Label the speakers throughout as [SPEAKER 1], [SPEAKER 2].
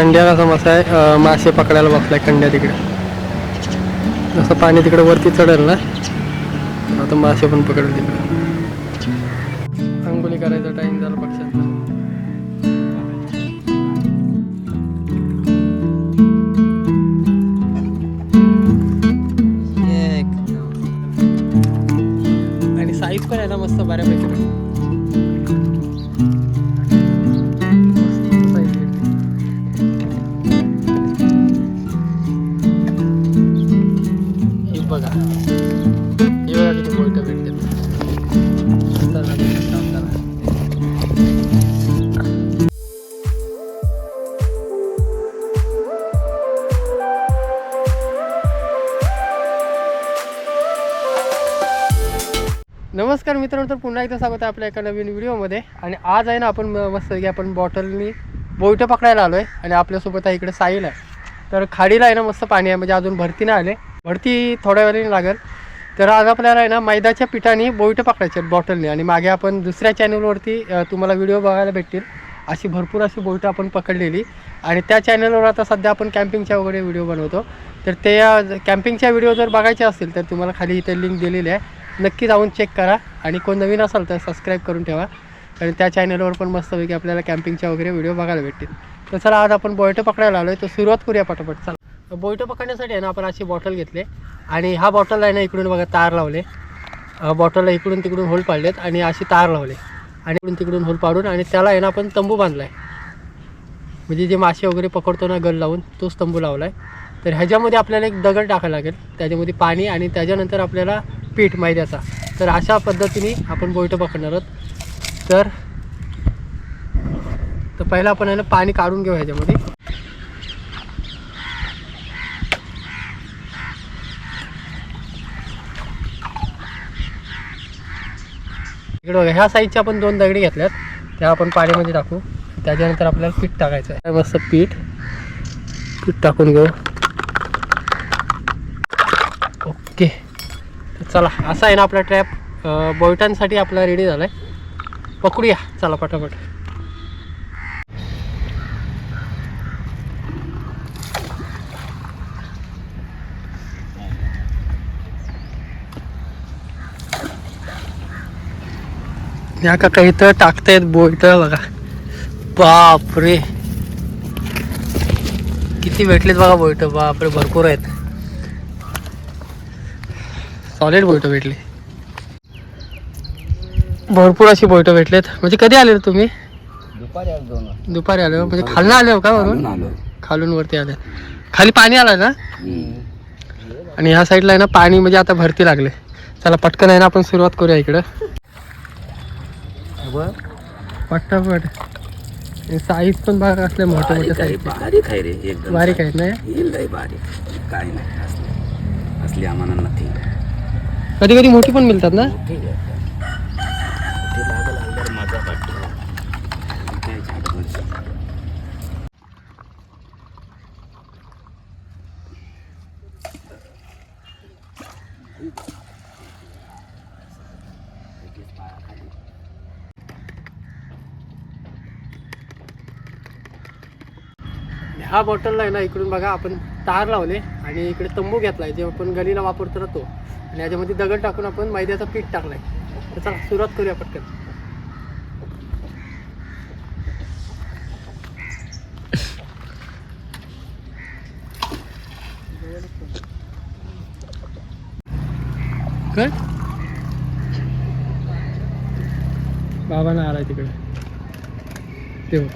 [SPEAKER 1] खंड्या कसा मसा आहे मासे पकडायला बसलाय खंड्या तिकडे. जसं पाणी तिकडे वरती चढेल ना? आता मासे पण पकडेल तिकडे नमस्कार मित्रांनो तर पुन्हा एकदा स्वागत आहे आपल्या एका नवीन व्हिडिओमध्ये. आणि आज आहे ना आपण म- मस्त की आपण बॉटलनी बोईटं पकडायला आलो आहे आणि आपल्यासोबत आहे इकडे साईल आहे. तर खाडीला आहे ना मस्त पाणी आहे. म्हणजे अजून भरती नाही आले. भरती थोड्या वेळाने लागेल. तर आज आपल्याला आहे ना मैदाच्या पिठाने बोईटं पकडायचे आहेत बॉटलने. आणि मागे आपण दुसऱ्या चॅनलवरती तुम्हाला व्हिडिओ बघायला भेटतील. अशी भरपूर अशी बोईटं आपण पकडलेली. आणि त्या चॅनलवर आता सध्या आपण कॅम्पिंगच्या वगैरे व्हिडिओ बनवतो. तर ते कॅम्पिंगच्या व्हिडिओ जर बघायचे असतील तर तुम्हाला खाली इथे लिंक दिलेली आहे. नक्की जाऊन चेक करा. आणि कोण नवीन असाल तर सबस्क्राईब करून ठेवा. आणि त्या चॅनलवर पण मस्तपैकी आपल्याला कॅम्पिंगच्या वगैरे व्हिडिओ बघायला भेटतील. तर चला आज आपण बोयटं पकडायला आलो आहे तर सुरुवात करूया पटापट. चला. बोयटं पकडण्यासाठी आहे ना आपण अशी बॉटल घेतले. आणि हा बॉटल आहे ना इकडून बघा तार लावले. बॉटलला इकडून तिकडून होल पाडलेत आणि अशी तार लावले. आणि इकडून तिकडून होल पाडून आणि त्याला आहे ना आपण तंबू बांधला आहे म्हणजे जे मासे वगैरे पकडतो ना गल लावून तोच तंबू लावला आहे तर ह्याच्यामध्ये आपल्याला एक दगड टाकायला लागेल. त्याच्यामध्ये पाणी आणि त्याच्यानंतर आपल्याला पीठ मैद्याचा. तर अशा पद्धतीने आपण बोईटं पकडणार आहोत. तर तर पहिला आपण याला पाणी काढून घेऊ ह्याच्यामध्ये. इकडे बघा ह्या साईजच्या आपण दोन दगडी घेतल्यात. त्या आपण पाण्यामध्ये टाकू. त्याच्यानंतर आपल्याला पीठ टाकायचं आहे. मस्त पीठ. पीठ टाकून घेऊ ओके तर चला असा आहे ना आपला ट्रॅप बोयटांसाठी आपला रेडी झाला आहे पकडूया. चला पटापट. या काका इथं टाकतायत बोईट बघा. बापरे. किती भेटलेत बघा बोईट. बापरे भरपूर आहेत. सॉलिड बोईट भेटले. भरपूर अशी बोईट भेटलेत. म्हणजे कधी आले तुम्ही?
[SPEAKER 2] दुपारी आलो?
[SPEAKER 1] म्हणजे खालनं आले हो का वरून? खालून वरती आले. खाली पाणी आलं ना? आणि ह्या साईडला आहे ना पाणी म्हणजे आता भरती लागले. चला पटकन आहे ना आपण सुरुवात करूया इकडं. पटापट. साईज पण बघा असले मोठे मोठे साईज
[SPEAKER 2] बारीक आहे रे एकदम
[SPEAKER 1] बारीक आहेत ना
[SPEAKER 2] बारीक. काय नाही असली आम्हाला नाही
[SPEAKER 1] कधी कधी मोठी पण मिळतात ना? ह्या बॉटलला आहे ना इकडून बघा आपण. तार लावले आणि इकडे तंबू घेतलाय जे आपण गलीला वापरतो ना तो. आणि याच्यामध्ये दगड टाकून आपण मैद्याचं पीठ टाकलाय. तर चला सुरुवात करूया पटकन. कर बाबांना आलाय तिकडे. ते हो.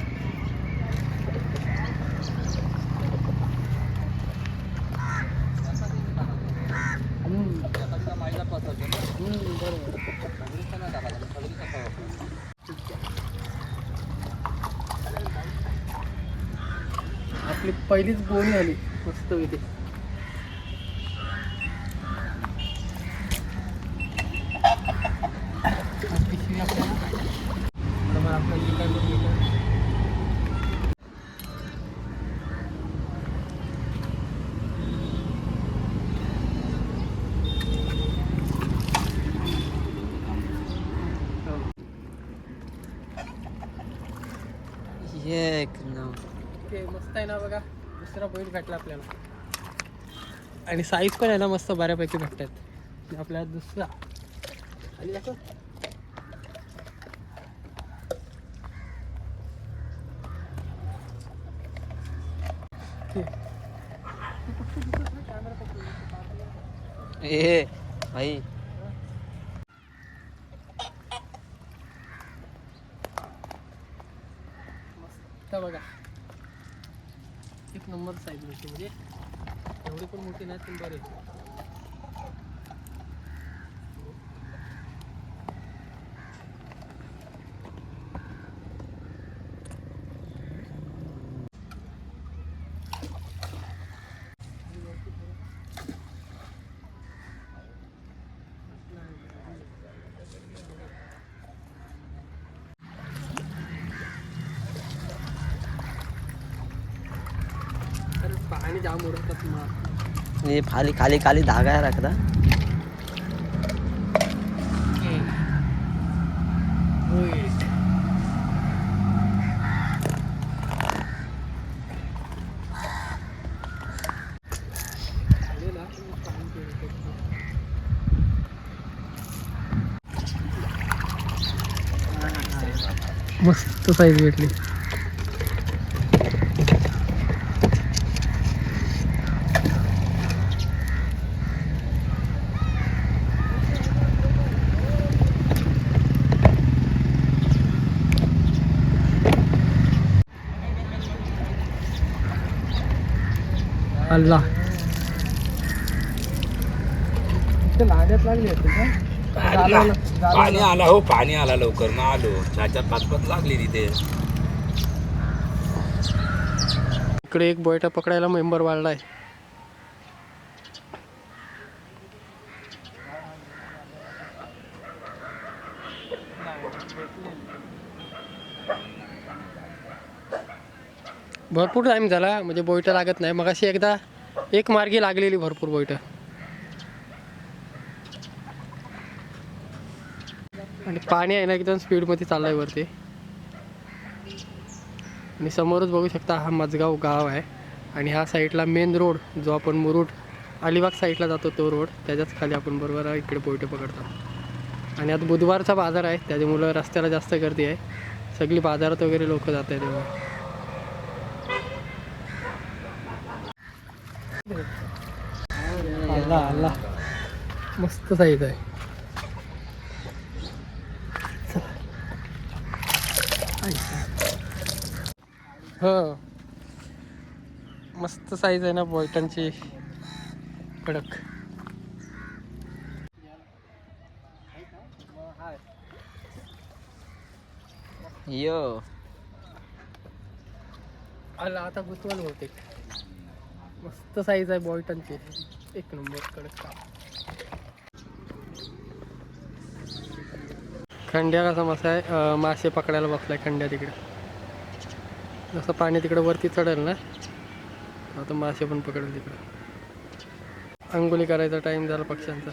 [SPEAKER 1] आपली पहिलीच बोनी आली. मस्त इथे पिशवी आपल्याला थोडंफार आपलं जे काय बनलं ते. आहे ना बघा दुसरा बैल भेटला आपल्याला. आणि साईज पण आहे ना मस्त बऱ्यापैकी भेटतात. आपल्याला दुसरा. आणि.
[SPEAKER 2] ए भाई.
[SPEAKER 1] मस्त बघा. एक नंबर साईज मिळते म्हणजे एवढी पण मोठी नाही पण बरे तर पाणी जाम मग
[SPEAKER 2] ये खाली खाली खाली धागा आहे रखदा
[SPEAKER 1] मस्त साईज भेटली. अल्ला ते लाड्यात लागली होती का जाळवाला-
[SPEAKER 3] पाणी. आला हो पाणी आला लवकर. मग आलो. चार चार पाच पाच लागली तिथे.
[SPEAKER 1] इकडे एक बोयटा पकडायला मेंबर वाढलाय भरपूर टाईम झाला म्हणजे बोयटा लागत नाही. मग अशी एकदा एक मार्गी लागलेली भरपूर बोयटा आणि पाणी आहे ना एकदम स्पीडमध्ये चाललंय वरती. आणि समोरच बघू शकता हा मजगाव गाव आहे. आणि ह्या साईडला मेन रोड जो आपण मुरुड अलिबाग साईडला जातो तो रोड त्याच्याच खाली आपण बरोबर इकडे बोईटे पकडतो. आणि आता बुधवारचा बाजार आहे त्याच्यामुळं रस्त्याला जास्त गर्दी आहे. सगळी बाजारात वगैरे लोक जात आहेत तेव्हा आला आला मस्त साईज आहे हो मस्त साईज आहे ना बॉयटांची कडक
[SPEAKER 2] यो
[SPEAKER 1] आला आता गुतवाल बहुतेक मस्त साईज आहे बॉयटनची एक नंबर कडक खंड्या कसा मसा आहे? मासे पकडायला बसलाय खंड्या तिकडे. जसं पाणी तिकडे वरती चढेल ना आता मासे पण पकडेल तिकडे. अंघोली करायचा टाइम झाला पक्ष्यांचा.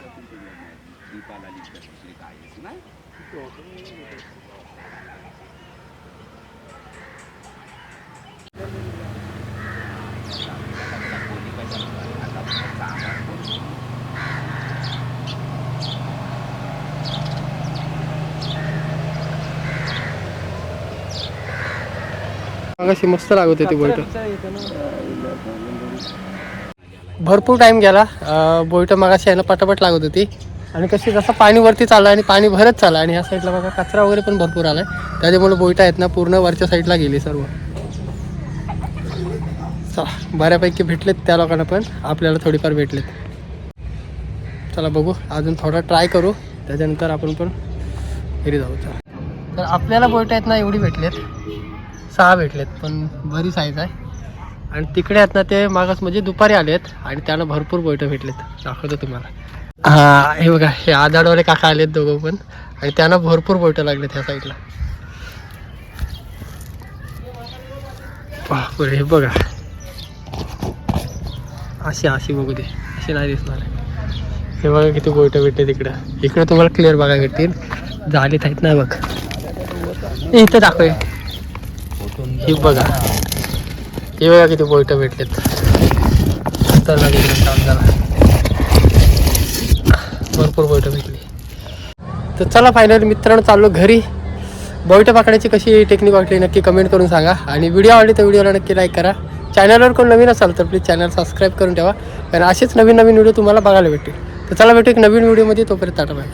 [SPEAKER 1] अशी मस्त लागत होती बोईट. भरपूर टाइम गेला. बोईट मगाशी ना पटापट लागत होती. आणि कशी जसं पाणी वरती चाललं आणि पाणी भरत चाललं आणि ह्या साईडला बघा कचरा वगैरे पण भरपूर आलाय. त्याच्यामुळे बोईट आहेत ना पूर्ण वरच्या साईडला गेली सर्व. चला बऱ्यापैकी भेटलेत त्या लोकांना पण. आपल्याला थोडीफार भेटलेत. चला बघू. अजून थोडा ट्राय करू. त्याच्यानंतर आपण पण घरी जाऊ. चला. तर आपल्याला बोईट आहेत ना एवढी भेटलेत. सहा भेटलेत पण बरी साईज आहे. आणि तिकडे आहेत ना ते मागास म्हणजे दुपारी आलेत आणि त्यांना भरपूर बोईटं भेटलेत. दाखवतो तुम्हाला. हा हे बघा हे आजाडवाले काका आलेत दोघं पण. आणि त्यांना भरपूर बोईटं लागलेत ह्या साईडला बापरे हे बघा. अशी अशी बघू दे. अशी नाही दिसणार हे बघा किती बोईटं भेटले तिकडं इकडे तुम्हाला क्लिअर बघा भेटतील. झालेत आहेत ना बघ. इथं दाखव हे बघा. हे बघा किती बोईट भेटलेत. तर काम झाला भरपूर बोईट भेटली. तर चला फायनल मित्रांनो चाललो घरी. बोईट पाकण्याची कशी टेक्निक वाटली नक्की कमेंट करून सांगा. आणि व्हिडिओ आवडली तर व्हिडिओला नक्की लाईक करा. चॅनलवर कोण नवीन असाल तर प्लीज चॅनल सबस्क्राईब करून ठेवा. कारण असेच नवीन नवीन व्हिडिओ तुम्हाला बघायला भेटतील. तर चला भेटू एक नवीन व्हिडिओमध्ये तोपर्यंत टाटा बाय.